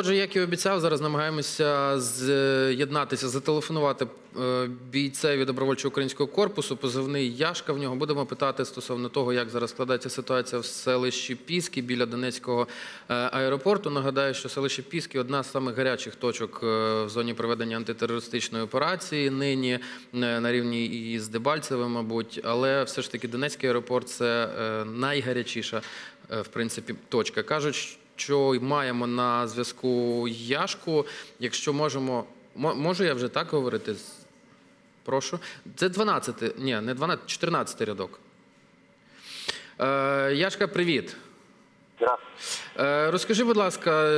Отже, як і обіцяв, зараз намагаємося з'єднатися, зателефонувати е, бійцеві добровольчого українського корпусу. Позивний Яшка в нього. Будемо питати стосовно того, як зараз складається ситуація в селищі Піски біля Донецького е, аеропорту. Нагадаю, що селище Піски одна з самих гарячих точок е, в зоні проведення антитерористичної операції. Нині на рівні із Дебальцевим, мабуть, але все ж таки Донецький аеропорт це найгарячіша в принципі точка. кажуть, що маємо на зв'язку Яшку. Якщо можемо, можу я вже так говорити? Прошу. Це 12, ні, не 12, 14 рядок. Е, Яшка, привіт. Е, Розкажи, будь ласка,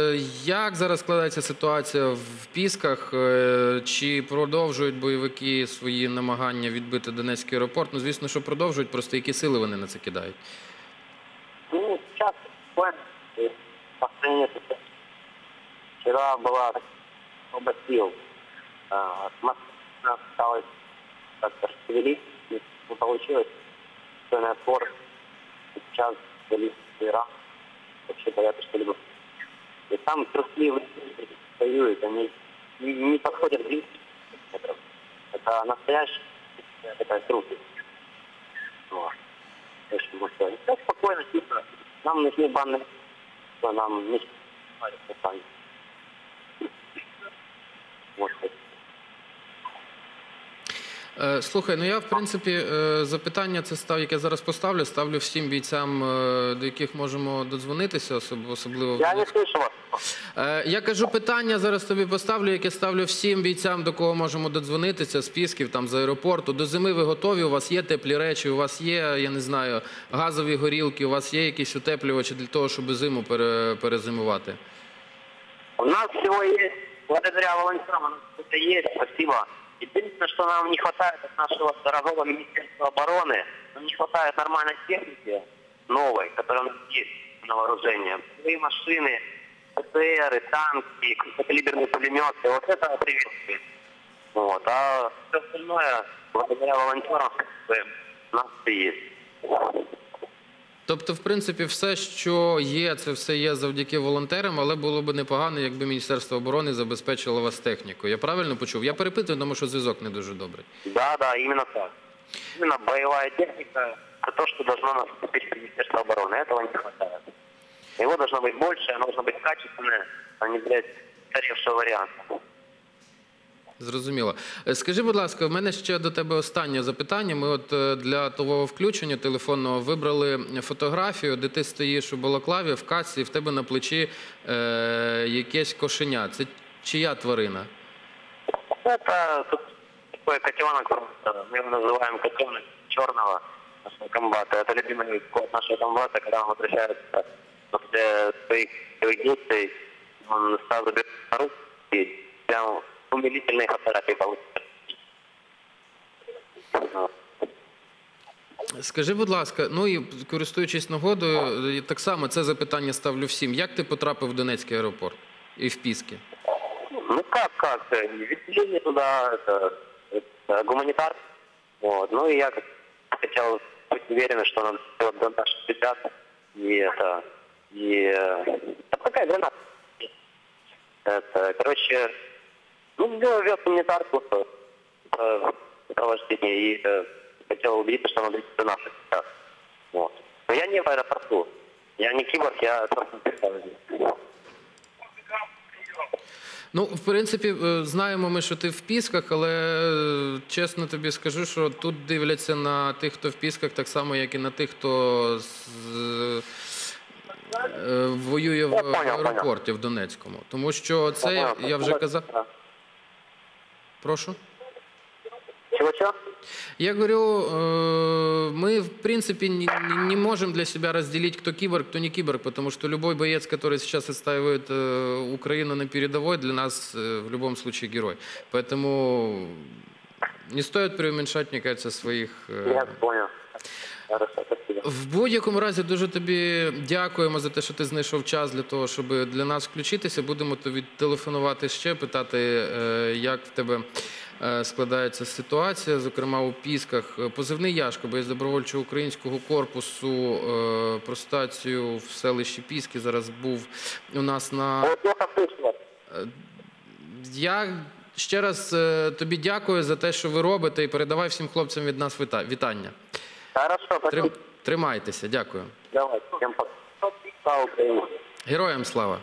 як зараз складається ситуація в Пісках? Е, Чи продовжують бойовики свої намагання відбити Донецький аеропорт? Ну, звісно, що продовжують, просто які сили вони на це кидають? Ну, сейчас буквально по сравнению с вчера была оба сил. А, От Москвы осталось как-то расшевелить, не получилось. Сильный отпор. Сейчас вели Иран. Вообще боятся что-либо. И там трусливые воюют, они не, не подходят близко. метров. Это настоящие, это трусы. Вот. Конечно, все спокойно, тихо. Нам нужны банные, нам не сами. Вот так. Е, Слухай, ну я в принципі е, запитання це став, яке зараз поставлю, ставлю всім бійцям, е, до яких можемо додзвонитися, особливо Я не слышу вас. Е, Я кажу питання зараз тобі поставлю, яке ставлю всім бійцям, до кого можемо додзвонитися з Пісків, там з аеропорту. До зими ви готові? У вас є теплі речі, у вас є, я не знаю, газові горілки, у вас є якісь утеплювачі для того, щоб зиму перезимувати. У нас всего есть, благодаря волонтерам, у нас это есть, спасибо. Единственное, что нам не хватает от нашего дорогого Министерства обороны, нам не хватает нормальной техники, новой, которая у нас есть на вооружении. Свои машины, ПТРы, танки, крупнокалиберные пулеметы, вот это приветствует. Вот. А все остальное, благодаря волонтерам, нас есть. Тобто, в принципі, все, що є, це все є завдяки волонтерам, але було б непогано, якби Міністерство оборони забезпечило вас технікою. Я правильно почув? Я перепитую, тому що зв'язок не дуже добрий. Да, да, именно так. Именно боевая техника – это то, что должно нас обеспечить Министерство обороны. Этого не хватает. Его должно быть больше, оно должно быть качественное, а не, блядь, устаревшего варианта. Зрозуміло. Е, Скажи, будь ласка, в мене ще до тебе останнє запитання. Ми от е, для того включення телефонного вибрали фотографію, де ти стоїш у балаклаві в касі, і в тебе на плечі е, якесь кошеня. Це чия тварина? Это тут такой котенок, просто, мы его называем котенок черного нашего комбата. Это любимый кот нашего комбата, когда он возвращается после своих своих действий, он сразу берет на руки и прям умилительные фотографии получает. Вот. Скажи, будь ласка, ну і користуючись нагодою, е, так само це запитання ставлю всім. Як ти потрапив в Донецький аеропорт і в Піски? Ну как, как, э, везли туда, это, это гуманитар. Вот. Ну и я как хотел быть уверен, что нам всё до наших ребят. И это, и э, да такая граната. Это, короче, ну, вез вез гуманитарку э, сопровождение и э, хотел убедиться, что он до наших ребят. Вот. Но я не в аэропорту. Я не киборг, я просто представитель. Ну, в принципі, е, знаємо ми, що ти в Пісках, але е, чесно тобі скажу, що тут дивляться на тих, хто в Пісках, так само, як і на тих, хто з, е, воює в Я понял, аеропорті в Донецькому. Тому що це, я, я вже казав. Прошу. Чего-чего? Я говорю, э, мы, в принципе, не, не- можем для себя разделить, кто киборг, кто не киборг, потому что любой боец, который сейчас отстаивает э, Украину на передовой, для нас э, в любом случае герой. Поэтому не стоит преуменьшать, мне кажется, своих... Я понял. В будь-якому разі дуже тобі дякуємо за те, що ти знайшов час для того, щоб для нас включитися. Будемо тобі телефонувати ще, питати, е, як в тебе е, складається ситуація, зокрема у Пісках. Позивний Яшко, боєць добровольчого українського корпусу е, про ситуацію в селищі Піски зараз був у нас на вас. я ще раз тобі дякую за те, що ви робите, і передавай всім хлопцям від нас віта- вітання. Хорошо, Трим- Тримайтеся, дякую. Давай, всем пока. Слава Украине. Героям слава!